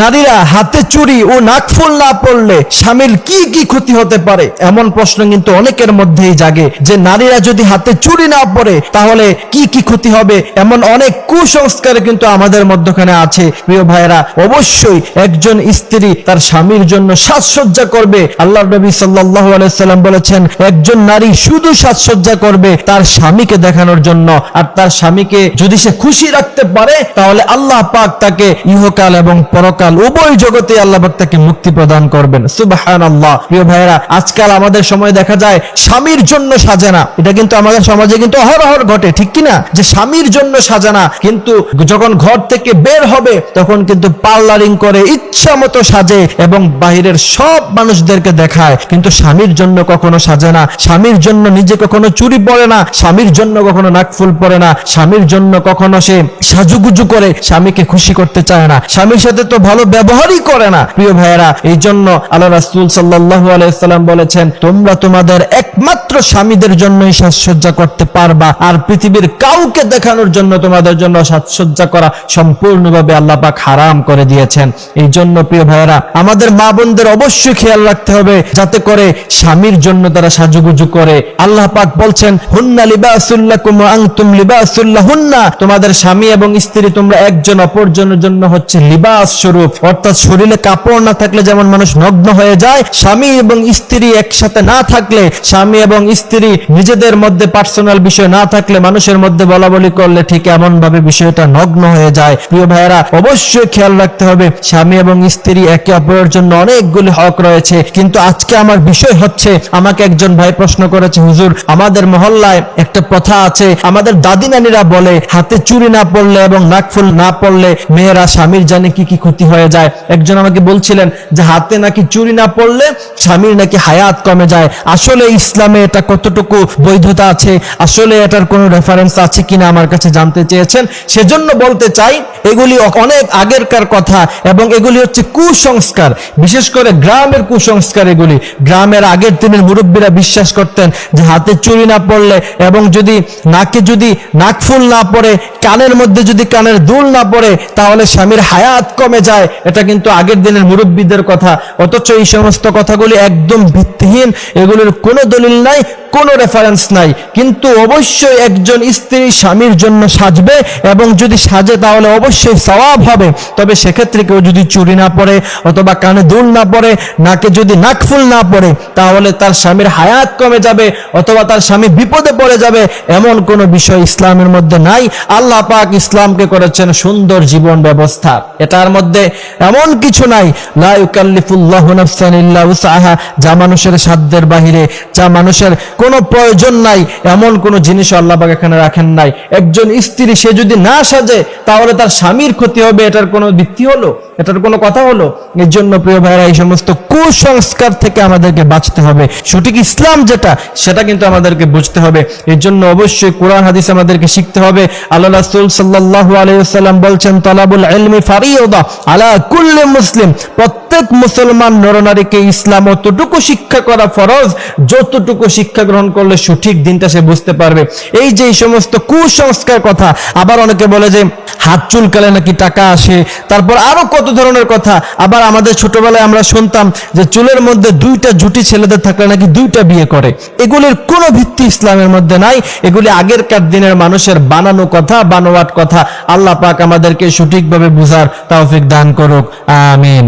নারীরা হাতে চুরি ও নাকফুল না পড়লে স্বামীর কি কি ক্ষতি হতে পারে? এমন প্রশ্ন কিন্তু অনেকের মধ্যেই জাগে যে নারীরা যদি হাতে চুরি না পড়ে, তাহলে কি কি ক্ষতি হবে? এমন অনেক কুসংস্কার কিন্তু আমাদের মধ্যখানে আছে। প্রিয় ভাইরা অবশ্যই একজন স্ত্রী তার স্বামীর জন্য সাজসজ্জা করবে। আল্লাহ নবী সাল্লাল্লাহু আলাইহি সাল্লাম বলেছেন, একজন নারী শুধু সাজসজ্জা করবে তার স্বামীকে দেখানোর জন্য। আর তার স্বামীকে যদি সে খুশি রাখতে পারে, তাহলে আল্লাহ পাক তাকে ইহকাল এবং পরকাল উভয় জগতে আল্লাহ তাকে মুক্তি প্রদান করবেন। সুবহানাল্লাহ। প্রিয় ভাইরা আজকাল আমাদের সময় দেখা যায় স্বামীর জন্য সাজে না এটা কিন্তু আমাদের সমাজে কিন্তু অহরহর ঘটে, ঠিক কি না? যে স্বামীর জন্য সাজানা, কিন্তু যখন ঘর থেকে বের হবে, তখন কিন্তু পার্লারিং করে ইচ্ছা মতো সাজে এবং বাহিরের সব মানুষদেরকে দেখায়। কিন্তু স্বামীর জন্য কখনো সাজে না স্বামীর জন্য নিজে কখনো চুরি পরে না, স্বামীর জন্য কখনো নাকফুল পরে না, স্বামীর জন্য কখনো সে সাজুগুজু করে স্বামীকে খুশি করতে চায় না। স্বামীর সাথে তো ভালো ব্যবহারই করে না। প্রিয় ভাইয়েরা এই জন্য আল্লাহ রাসুল সাল্লাহ আলাইসাল্লাম বলেছেন, তোমরা তোমাদের একমাত্র স্বামীদের জন্যই সাজসজ্জা করতে পারবা। আর পৃথিবীর কাউকে দেখানোর জন্য তোমাদের জন্য সাজসজ্জা করা সম্পূর্ণভাবে আল্লাহ পাক হারাম করে দিয়েছেন। এই জন্য প্রিয় ভাইয়েরা, আমাদের মা বোনদের অবশ্যই খেয়াল রাখতে হবে যাতে করে স্বামীর জন্য তারা সাজুগুজু করে। আল্লাহ পাক বলছেন, হুন্না লিবাসুল্লাকুম ওয়া আনতুম লিবাসুল্লাহুন্না তোমাদের স্বামী এবং স্ত্রী তোমরা একজন অপরজনের জন্য হচ্ছে লিবাস স্বরূপ। অর্থাৎ শরীরে কাপড় না থাকলে যেমন মানুষ নগ্ন হয়ে যায়, স্বামী এবং স্ত্রী একসাথে না থাকলে স্বামী এবং স্ত্রী নিজেদের মধ্যে পার্সোনাল বিষয় না থাকলে মানুষের মধ্যে বলা বলি করলে ঠিক এমন ভাবে বিষয়টা নগ্ন হয়ে যায়। প্রিয় ভাইয়েরা, অবশ্যই খেয়াল রাখতে হবে, স্বামী এবং স্ত্রী একে অপরের জন্য অনেকগুলি হক রয়েছে। কিন্তু আজকে আমার বিষয় হচ্ছে, আমাকে একজন ভাই প্রশ্ন করেছে, হুজুর, আমাদের মহল্লায় একটা প্রথা আছে। আমাদের দাদি নানিরা বলে, হাতে চুরি না পড়লে এবং নাকফুল না পড়লে মেয়েরা স্বামীর জানে কি কি ক্ষতি হয়ে যায়। একজন আমাকে বলছিলেন যে, হাতে নাকি চুরি না পড়লে স্বামীর নাকি হায়াত কমে যায়। আসলে ইসলামে এটা কতটুকু বৈধতা আছে? আসলে এটার কোনো রেফারেন্স আছে কিনা আমার কাছে জানতে চেয়েছেন। সেজন্য বলতে চাই, এগুলি অনেক আগেরকার কথা এবং এগুলি হচ্ছে কুসংস্কার। বিশেষ করে গ্রামের কুসংস্কার এগুলি। গ্রামের আগের দিনের মুরব্বীরা বিশ্বাস করতেন যে হাতে চুরি না পড়লে এবং যদি নাকে যদি নাকফুল না পড়ে, কানের মধ্যে যদি কানের দুল না পড়ে, তাহলে স্বামীর হায়াত কমে যায়। এটা কিন্তু আগের দিনের মুরব্বীদের কথা। অথচ এই সমস্ত কথাগুলি একদম ভিত্তিহীন। এগুলির কোনো দলিল নাই কোনো রেফারেন্স নাই। কিন্তু অবশ্যই একজন স্ত্রী স্বামীর জন্য সাজবে এবং যদি সাজে তাহলে অবশ্যই সওয়াব হবে। তবে সেক্ষেত্রে কেউ যদি চুরি না পড়ে অথবা কানে দুল না পড়ে, নাকে যদি নাকফুল না পড়ে, তাহলে তার স্বামীর হায়াত কমে যাবে অথবা তার স্বামী বিপদে পড়ে যাবে। এমন কোনো বিষয় ইসলামের মধ্যে নাই। আল্লাহ পাক ইসলামকে করেছেন সুন্দর জীবন ব্যবস্থা। এটার মধ্যে এমন কিছু নাই। লা ইউকাল্লিফুল্লাহু নাফসান ইল্লা উসাহা যা মানুষের সাধ্যের বাহিরে, যা মানুষের কোনো প্রয়োজন নাই, এমন কোনো জিনিস আল্লাহ পাক এখানে রাখেন নাই। একজন স্ত্রী, সে যদি না সাজে, তাহলে তার স্বামীর ক্ষতি হবে, এটার কোনো ভিত্তি হলো? এটার কোনো কথা হলো? এর জন্য প্রিয় ভাইরা এই সমস্ত কুসংস্কার থেকে আমাদেরকে বাঁচতে হবে। সঠিক ইসলাম যেটা, সেটা কিন্তু আমাদেরকে বুঝতে হবে। এর জন্য অবশ্যই কোরআন, হাদিস আমাদেরকে শিখতে হবে। আল্লাহ রাসূল সাল্লাল্লাহু আলাইহি ওয়াসাল্লাম বলছেন, তালাবুল ইলমি ফারিয়দা আলা কুল্লি মুসলিম। প্রত্যেক মুসলমান নরনারীকে ইসলাম অতটুকু শিক্ষা করা ফরজ, যতটুকু শিক্ষা গ্রহণ করলে সঠিক দিনটা সে বুঝতে পারবে। এই যে সমস্ত কুসংস্কার কথা, আবার অনেকে বলে যে হাত চুলকালে নাকি টাকা আসে, তারপর আরও কত ধরনের কথা। আবার আমাদের ছোটবেলায় আমরা শুনতাম যে চুলের মধ্যে দুইটা জুটি ছেলেদের থাকলে নাকি দুইটা বিয়ে করে। এগুলির কোনো ভিত্তি ইসলামের মধ্যে নাই, এগুলি আগেরকার দিনের মানুষের বানানো কথা, বানোয়াট কথা। আল্লাহ পাক আমাদেরকে সঠিকভাবে বুঝার তৌফিক দান করুক। আমিন।